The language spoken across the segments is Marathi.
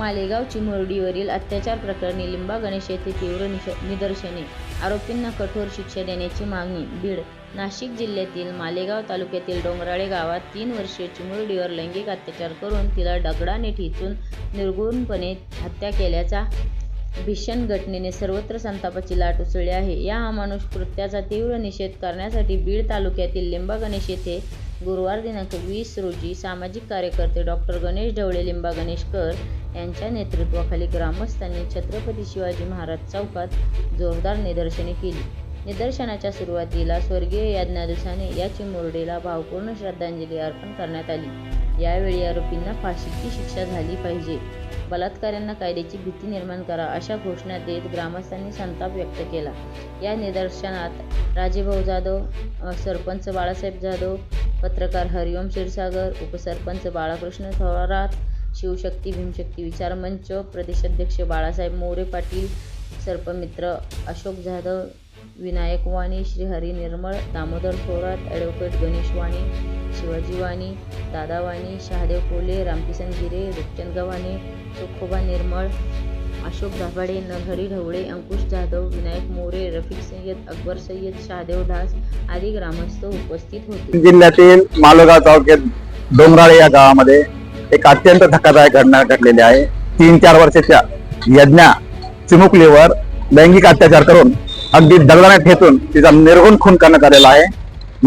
मालेगाव चिमुरडीवरील अत्याचार प्रकरणी लिंबा गणेश येथे तीव्र निदर्शने. आरोपींना कठोर शिक्षा देण्याची मागणी. बीड नाशिक जिल्ह्यातील मालेगाव तालुक्यातील डोंगराळे गावात तीन वर्षीय चिमुरडीवर लैंगिक अत्याचार करून तिला दगडाने ठिचून निर्गुणपणे हत्या केल्याचा भीषण घटनेने सर्वत्र संतापाची लाट उसळली आहे. या अमानुष कृत्याचा तीव्र निषेध करण्यासाठी बीड तालुक्यातील लिंबा गणेश येथे गुरुवार दिनांक वीस रोजी सामाजिक कार्यकर्ते डॉक्टर गणेश ढवळे लिंबा गणेशकर यांच्या नेतृत्वाखाली ग्रामस्थांनी छत्रपती शिवाजी महाराज चौकात जोरदार निदर्शने केली. निदर्शनाच्या सुरुवातीला स्वर्गीय याज्ञादुसाने या चिमुरडीला भावपूर्ण श्रद्धांजली अर्पण करण्यात आली. यावेळी आरोपींना फाशीची शिक्षा झाली पाहिजे. बलात्काऱ्यांना कायद्याची भीती निर्माण करा अशा घोषणा देत ग्रामस्थांनी संताप व्यक्त केला. या निदर्शनात राजेभाऊ जाधव सरपंच बाळासाहेब जाधव पत्रकार हरिओम क्षीरसागर उपसरपंच बाळकृष्ण थोरात शिवशक्ती भीमशक्ती विचार मंच प्रदेशाध्यक्ष बाळासाहेब मोरे पाटील सर्पमित्र अशोक जाधव विनायक वाणी श्रीहरी निर्मळ दामोदर थोरात ॲडव्होकेट गणेश वाणी शिवाजी वाणी दादा वाणी शहादेव कोले रामकिसन गिरे रुपचंद गव्हाणे सुखोबा निर्मळ अशोक दाभाडे नरहरी ढवळे अंकुश जाधव विनायक मोरे रफिक सय्यद अकबर सय्यद शहादेव ढास आदी ग्रामस्थ उपस्थित होते. जिल्ह्यातील मालोगाव तालुक्यात डोंगराळे या गावामध्ये एक अत्यंत धक्कादायक घटना घडलेली आहे. तीन चार वर्षाच्या यज्ञा चिमुकलीवर लैंगिक अत्याचार करून अगदी दगडाने ठेचून तिचा निर्गुण खून करण्यात आलेला आहे.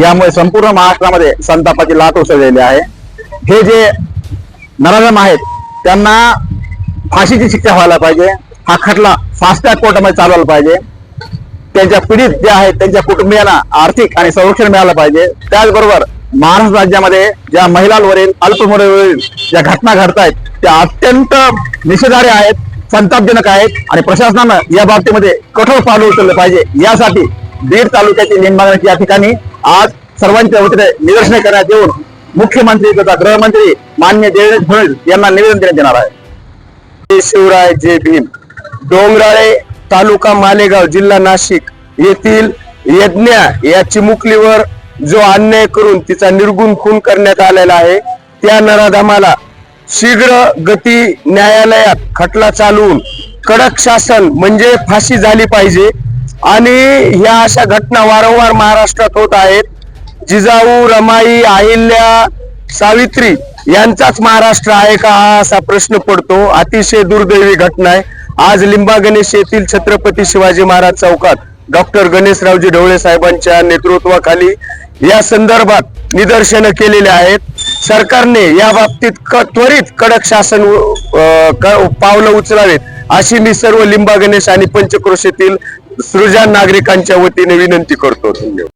यामुळे संपूर्ण महाराष्ट्रामध्ये संतापाची लाट उसळलेली आहे. हे जे नराधम आहेत त्यांना फाशीची शिक्षा व्हायला पाहिजे. हा खटला फास्ट ट्रॅक कोर्टामध्ये चालवायला पाहिजे. त्यांच्या पीडित जे आहेत त्यांच्या कुटुंबियांना आर्थिक आणि संरक्षण मिळालं पाहिजे. त्याचबरोबर महाराष्ट्र राज्यामध्ये ज्या महिलांवरील अल्पमुदतीवरील ज्या घटना घडत आहेत त्या अत्यंत निषेधार्ह आहेत संतापजनक आहेत आणि प्रशासनानं या बाबतीमध्ये कठोर पावलं उचललं पाहिजे. यासाठी बीड तालुक्याची लिंबागण या ठिकाणी आज सर्वांच्या वतीने निदर्शने करण्यात येऊन मुख्यमंत्री तथा गृहमंत्री मान्य देवेंद्र फडणवीस यांना निवेदन देण्यात येणार आहे. जय शिवराय जय भीम. डोंगराळे तालुका मालेगाव जिल्हा नाशिक येथील यज्ञा या चिमुकलीवर जो अन्याय करून तिचा निर्गुण खून करण्यात आलेला आहे त्या नराधमाला शीघ्र गती न्यायालयात खटला चालवून कडक शासन म्हणजे फाशी झाली पाहिजे आणि ह्या अशा घटना वारंवार महाराष्ट्रात होत आहेत. जिजाऊ रमाई अहिल्या सावित्री यांचाच महाराष्ट्र आहे का? हा असा प्रश्न पडतो. अतिशय दुर्दैवी घटना आहे. आज लिंबा गणेश येथील छत्रपती शिवाजी महाराज चौकात डॉक्टर गणेशरावजी ढवळे साहेबांच्या नेतृत्वाखाली या संदर्भात निदर्शनं केलेले आहेत. सरकारने या बाबतीत क- त्वरित कडक शासन पावलं उचलावेत. अशी मी सर्व लिंबा गणेश आणि पंचक्रोशीतील सृजन नागरिकांच्या वतीने विनंती करतो. धन्यवाद.